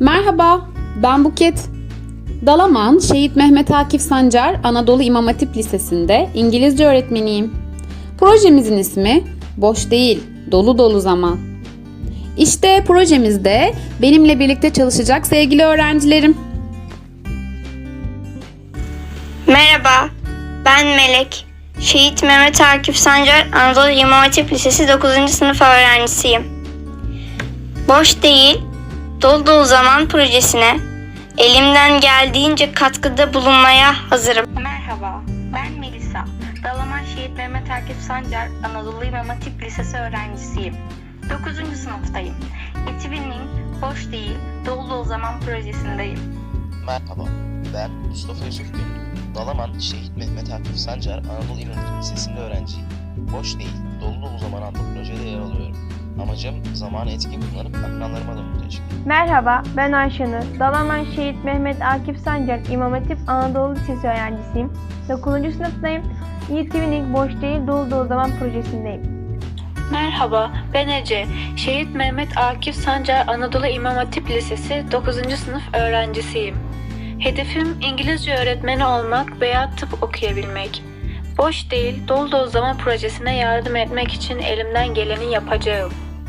Merhaba, ben Buket. Dalaman Şehit Mehmet Akif Sancar Anadolu İmam Hatip Lisesi'nde İngilizce öğretmeniyim. Projemizin ismi Boş değil, dolu dolu zaman. İşte projemizde benimle birlikte çalışacak sevgili öğrencilerim. Merhaba, ben Melek. Şehit Mehmet Akif Sancar Anadolu İmam Hatip Lisesi 9. sınıf öğrencisiyim. Boş değil, dolu dolu zaman projesine elimden geldiğince katkıda bulunmaya hazırım. Merhaba, ben Melisa. Dalaman Şehit Mehmet Akif Sancar Anadolu İmam Hatip Lisesi öğrencisiyim. 9. sınıftayım. Etibinin Boş Değil, Dolu Dolu Zaman projesindeyim. Merhaba, ben Mustafa Yusuf Gönül. Dalaman Şehit Mehmet Akif Sancar Anadolu İmam Hatip Lisesi'nde öğrenciyim. Boş değil, dolu dolu zaman adlı projede yer alıyorum. Amacım zamanı etkin kullanıp akranlarıma da mutlu. Merhaba, ben Ayşenur. Dalaman Şehit Mehmet Akif Sancar İmam Hatip Anadolu Lisesi öğrencisiyim. 9. sınıftayım. ETV'nin Boş Değil Dolu Dolu Zaman projesindeyim. Merhaba, ben Ece. Şehit Mehmet Akif Sancar Anadolu İmam Hatip Lisesi 9. sınıf öğrencisiyim. Hedefim İngilizce öğretmeni olmak veya tıp okuyabilmek. Boş değil, dolu dolu zaman projesine yardım etmek için elimden geleni yapacağım.